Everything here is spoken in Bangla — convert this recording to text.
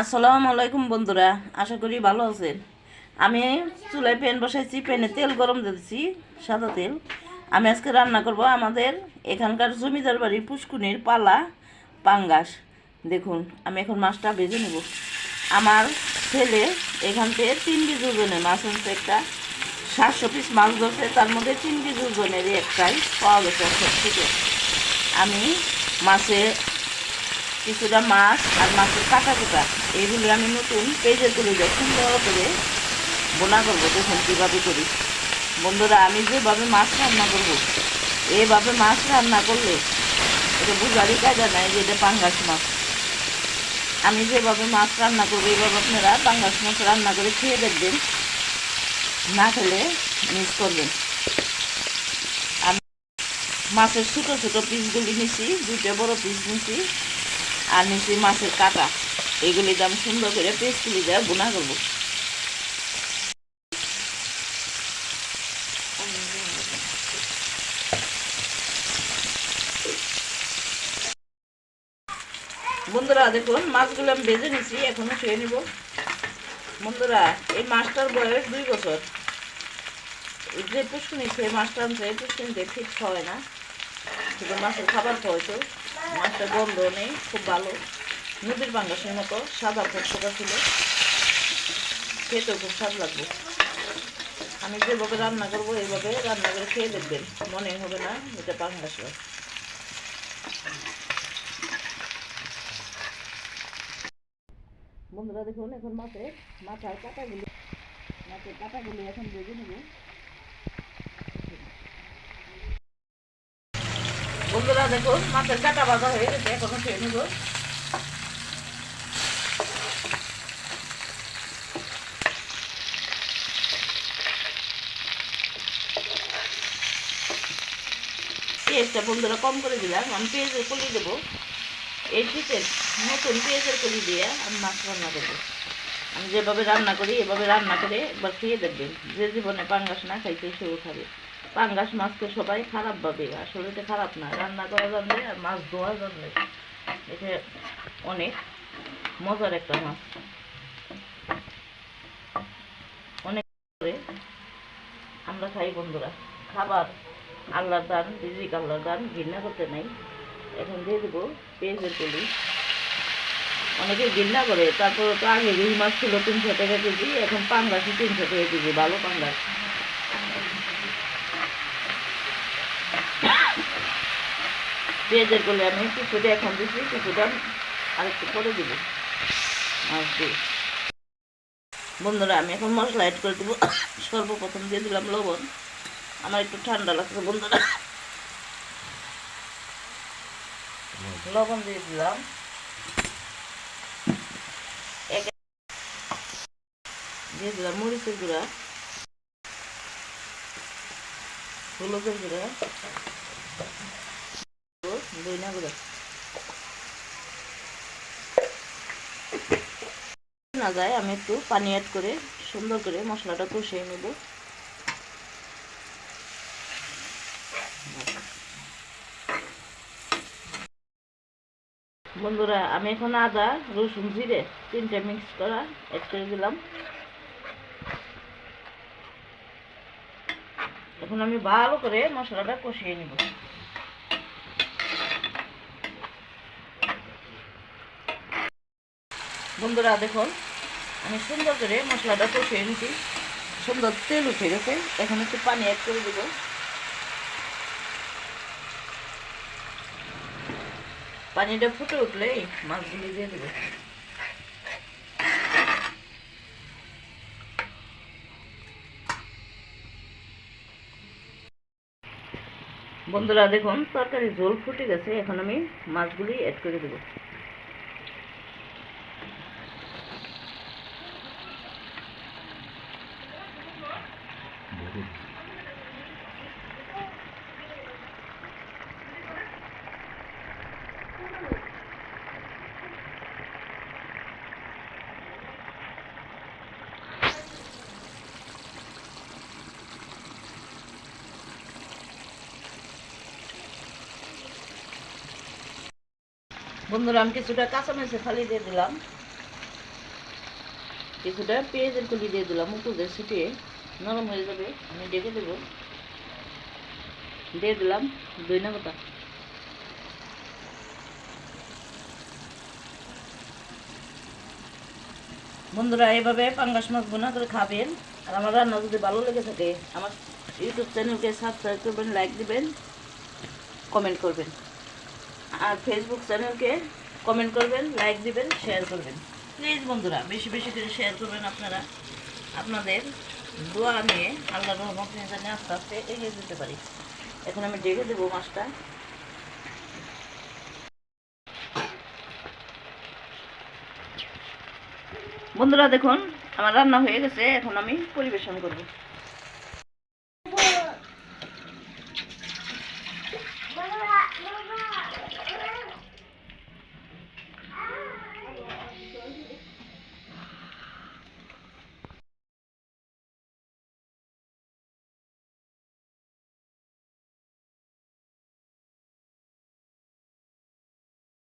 আসসালামু আলাইকুম বন্ধুরা, আশা করি ভালো আছেন। আমি চুলায় প্যান বসাইছি, প্যানে তেল গরম দিয়েছি সাদা তেল। আমি আজকে রান্না করব আমাদের এখানকার জমিদার বাড়ির পুষ্কুনির পালা পাঙ্গাস। দেখুন, আমি এখন মাছটা ভেজে নেব। আমার ছেলে এখান থেকে তিন কেজি ওজনের মাছ আনছে, একটা সাতশো পিস মাছ ধরছে, তার মধ্যে তিন কেজি ওজনেরই একটাই পাওয়া গেছে আমি মাছে কিছুটা মাছ আর মাছের কাটা কুটা। এইগুলো আমি নতুন পেজে তুলে যাই, সুন্দর করে বোনা করব দেখুন কীভাবে করি। বন্ধুরা, আমি যেভাবে মাছ রান্না করব এইভাবে মাছ রান্না করলে এটা বুঝারই কাজা নাই যে এটা পাঙ্গাস মাছ। আমি যেভাবে মাছ রান্না করব, এইভাবে আপনারা পাঙ্গাস মাছ রান্না করে খেয়ে দেখবেন, না খেলে মিস করবেন। আমি মাছের ছোটো ছোটো পিসগুলি নিছি, দুইটা বড় পিস নিছি। আর নিচে মাছের কাটা। এগুলি দাম সুন্দর করে পেস্টগুলি দেওয়া বোনা করব। বন্ধুরা, দেখুন, মাছগুলো আমি বেজে নিছি, এখনও শুয়ে নিব। বন্ধুরা, এই মাছটার বয়স দুই বছর। যে পুষ্কুনি সেই মাছটা আনছে পুষ্কুনিতে ঠিক হয় না। শুধু মাছের খাবার খাওয়াইতো মাছটা গন্ধ নেই, খুব ভালো। নদীর বাঙ্গাসের মতো সাদা ফটফটা ছিল। খেতেও খুব স্বাদ লাগবে। আমি যেভাবে রান্না করব, এইভাবে রান্না করে খেয়ে দেখবেন। মনে হবে না এটা পাঙ্গাস বন্ধুরা দেখুন, এখন মাছের মাথার কাটাগুলি মাছের কাটাগুলি এখন বেজে নেব বন্ধুরা দেখুন মাছের কাটা বাজা হয়ে গেছে, এখনও খেয়ে নেব। পেঁয়াজটা বন্ধুরা কম করে দিলাম, আমি পেঁয়াজের কলি দেবো। এই শীতের নতুন পেঁয়াজের কলি দিয়ে আমি মাছ রান্না করব। আমি যেভাবে রান্না করি, এভাবে রান্না করে একবার খেয়ে দেখবেন। যে জীবনে পাঙ্গাস না খাইতে সেও খাবে পাঙ্গাস মাছকে সবাই খারাপ ভাবে, আসলে এটা খারাপ না। রান্না করা জানলে আর মাছ ধোয়া জানলে, এটা অনেক মজার একটা মাছ। অনেক আমরা খাই বন্ধুরা। খাবার, আল্লাহর দান, রিজিক আল্লাহর দান, ঘৃণা করতে নেই। এখন দিয়ে দেবো পেঁয়াজের কলি। অনেকে ঘৃণা করে, তারপরে তো আগে রুই মাছ ছিল তিনশো টাকা কেজি, এখন পাঙ্গাসই তিনশো টাকা কেজি, ভালো পাঙ্গাস। পেঁয়াজের কলি আমি কিছুটা এখন দিচ্ছি কিছুটা আরেকটু পরে দিব। মাছ দিয়ে বন্ধুরা, আমি এখন মশলা অ্যাড করে দেবো। সর্বপ্রথম দিয়ে দিলাম লবণ। আমার একটু ঠান্ডা লাগছে, বন্ধুরা। লবণ দিয়ে দিলাম। দিয়ে দিলাম মরিচের গুঁড়া। হলুদের গুঁড়া। দইনা গুঁড়া না যায় আমি একটু পানি অ্যাড করে সুন্দর করে মশলাটা কষিয়ে নেব বন্ধুরা আমি এখন আদা রসুন জিরে তিনটা মিক্স করা অ্যাড করে দিলাম এখন আমি ভালো করে মশলাটা কষিয়ে নিব বন্ধুরা, দেখুন, আমি সুন্দর করে মশলাটা কষিয়ে নিচ্ছি। সুন্দর তেল উঠে গেছে। এখন একটু পানি অ্যাড করে দেবো। পানিটা ফুটে উঠলেই মাছগুলি দিয়ে দেবো। বন্ধুরা, দেখুন তরকারি ঝোল ফুটে গেছে। এখন আমি মাছগুলি অ্যাড করে দেবো। বন্ধুরা, আমি কিছুটা কাঁচামরিচে ফালি দিয়ে দিলাম। কিছুটা পেঁয়াজের কলি দিয়ে দিলাম উপর ছিটিয়ে নরম হয়ে যাবে, আমি ডেকে দেবো। দিয়ে দিলাম দই না কথা বন্ধুরা, এইভাবে পাঙ্গাস মাছ বোনা করে খাবেন। আর আমার রান্না যদি ভালো লেগে থাকে, আমার ইউটিউব চ্যানেলকে সাবস্ক্রাইব করবেন লাইক দিবেন কমেন্ট করবেন। আর ফেসবুক চ্যানেলকে কমেন্ট করবেন লাইক দিবেন শেয়ার করবেন। প্লিজ বন্ধুরা, বেশি বেশি করে শেয়ার করবেন আপনারা। আপনাদের দোয়া নিয়ে আল্লাহ রহমত জানি আস্তে আস্তে এগিয়ে যেতে পারি। এখন আমি ডেকে দেবো মাছটা। বন্ধুরা, দেখুন, আমার রান্না হয়ে গেছে। এখন আমি পরিবেশন করব।